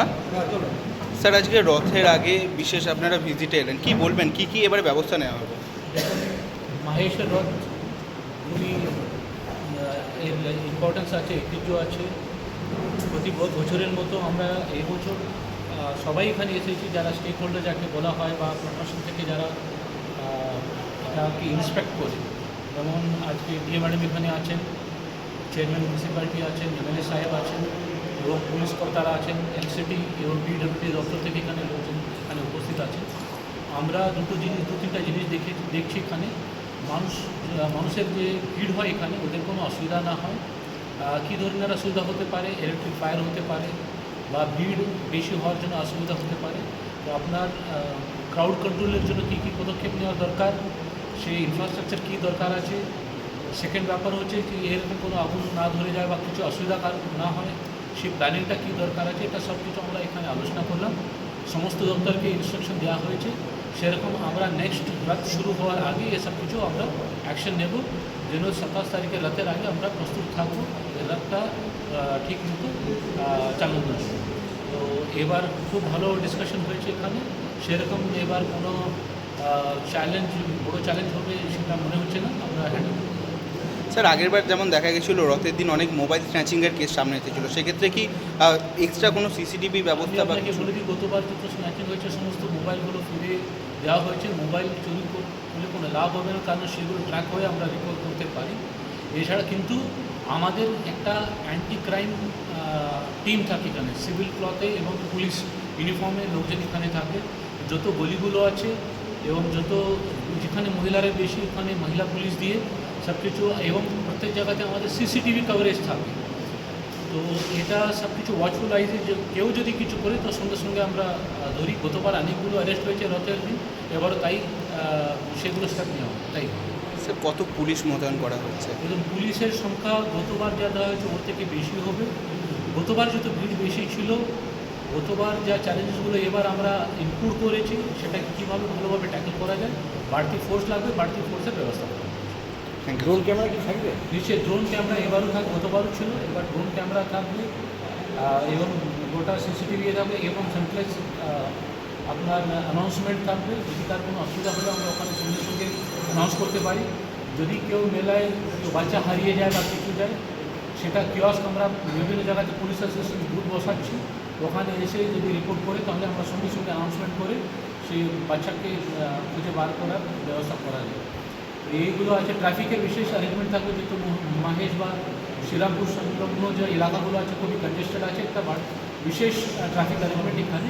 হ্যাঁ? স্যার, আজকে রথের আগে বিশেষ আপনারা ভিজিটে এলেন। কি বলবেন? কি কি এবারে ব্যবস্থা নেওয়া হবে? মাহেশের রথ খুবই ইম্পর্টেন্স আছে, ঐতিহ্য আছে। প্রতি বছরের মতো আমরা এই বছর সবাই এখানে এসেছি, যারা স্টেক হোল্ডার যাকে বলা হয় বা প্রশাসন থেকে যারা এটাকে ইন্সপেক্ট করে। যেমন আজকে ডিএ ম্যাডাম এখানে আছেন চেয়ারম্যান মিউনিসিপ্যালিটি আছেন এমএলএ সাহেব আছেন। এবং পুলিশ কর্তারা আছেন এলসিটি এবং পিডব্লিউডি দপ্তর থেকে এখানে লোকজন এখানে উপস্থিত আছেন। আমরা দুটো জিনিস, দু তিনটা জিনিস দেখে, দেখছি এখানে। মানুষ মানুষের যে ভিড় হয় এখানে, ওদের কোনো অসুবিধা না হয়। কী ধরনের অসুবিধা হতে পারে? ইলেকট্রিক ফায়ার হতে পারে বা ভিড় বেশি হওয়ার জন্য অসুবিধা হতে পারে। তো আপনার ক্রাউড কন্ট্রোলের জন্য কী কী পদক্ষেপ নেওয়া দরকার? সেই ইনফ্রাস্ট্রাকচার কী দরকার আছে? সেকেন্ড ব্যাপার হচ্ছে যে এরকম কোনো আগুন না ধরে যায় বা কিছু অসুবিধা না হয়। সেই প্ল্যানিংটা কী দরকার আছে, এটা সব কিছু আমরা এখানে আলোচনা করলাম। সমস্ত দপ্তরকে ইনস্ট্রাকশন দেওয়া হয়েছে। সেরকম আমরা নেক্সট রাত শুরু হওয়ার আগে এসব কিছু আমরা অ্যাকশন নেব। যেন সাতাশ তারিখে রাতের আগে আমরা প্রস্তুত থাকব রাতটা ঠিক মতো চালানো তো এবার খুব ভালো ডিসকাশন হয়েছে এখানে। সেরকম এবার কোনো চ্যালেঞ্জ বড়ো চ্যালেঞ্জ হবে সেটা মনে হচ্ছে না। আমরা হ্যান্ডেল স্যার আগেরবার যেমন দেখা গেছিল রথের দিন অনেক মোবাইল স্ন্যাচিংয়ের কেস সামনে এসেছিল। সেক্ষেত্রে কি এক্সট্রা কোনো সিসিটিভি ব্যবস্থা বা কিছু? বলে দিই গতবার যত স্ন্যাচিং হয়েছে সমস্ত মোবাইলগুলো ফিরে দেওয়া হয়েছে। মোবাইল চুরি করলে কোনো লাভ হবে না কারণ সেগুলো ট্র্যাক হয়ে আমরা রিপোর্ট করতে পারি। এছাড়া কিন্তু আমাদের একটা অ্যান্টি ক্রাইম টিম থাকে এখানে। সিভিল ক্লথে এবং পুলিশ ইউনিফর্মে লোকজন এখানে থাকে। যত গলিগুলো আছে এবং যত যেখানে মহিলারা বেশি ওখানে মহিলা পুলিশ দিয়ে সব কিছু এবং প্রত্যেক জায়গাতে আমাদের সিসিটিভি কভারেজ থাকে। তো এটা সব কিছু ওয়াচফুল আইজে যে কেউ যদি কিছু করে তো সঙ্গে সঙ্গে আমরা ধরি। গতবার অনেকগুলো অ্যারেস্ট হয়েছে রথের দিন এবারও তাই সেগুলো স্টেপ নেওয়া তাই। স্যার কত পুলিশ মোতায়েন করা হচ্ছে পুলিশের সংখ্যা গতবার যা দেওয়া হয়েছে ওর থেকে বেশি হবে। গতবার যত ভিড় বেশি ছিল গতবার যা চ্যালেঞ্জেসগুলো এবার আমরা ইনক্লুড করেছি সেটাকে কীভাবে ভালোভাবে ট্যাকেল করা যায় বাড়তি ফোর্স লাগবে বাড়তি ফোর্সের ব্যবস্থা করা ড্রোন ক্যামেরা কি থাকবে? নিচে ড্রোন ক্যামেরা এবারও থাকবে গতবারও ছিল এবার ড্রোন ক্যামেরা থাকবে এবং গোটা সিসিটিভি থাকবে এবং সেন্ট্রালাইজ আপনার অ্যানাউন্সমেন্ট থাকবে যদি তার কোনো অসুবিধা হলে আমরা ওখানে সঙ্গে সঙ্গে অ্যানাউন্স করতে পারি। যদি কেউ মেলায় কেউ বাচ্চা হারিয়ে যায় বা কিছু যায় সেটা কিয়স্ক আমরা বিভিন্ন জায়গাতে পুলিশ অ্যাসোসিয়েশন গ্রুপ বসাচ্ছি ওখানে এসে যদি রিপোর্ট করে তাহলে আমরা সঙ্গে সঙ্গে অ্যানাউন্সমেন্ট করে সেই বাচ্চাকে খুঁজে বার করার ব্যবস্থা করা যায়। এইগুলো আছে ট্রাফিকের বিশেষ অ্যারেঞ্জমেন্ট থাকবে যেহেতু মহ- মাহেশ বা শ্রীরামপুর সংলগ্ন যে এলাকাগুলো আছে, খুবই কনজেস্টেড আছে, একটা বিশেষ ট্রাফিক অ্যারেঞ্জমেন্ট এখানে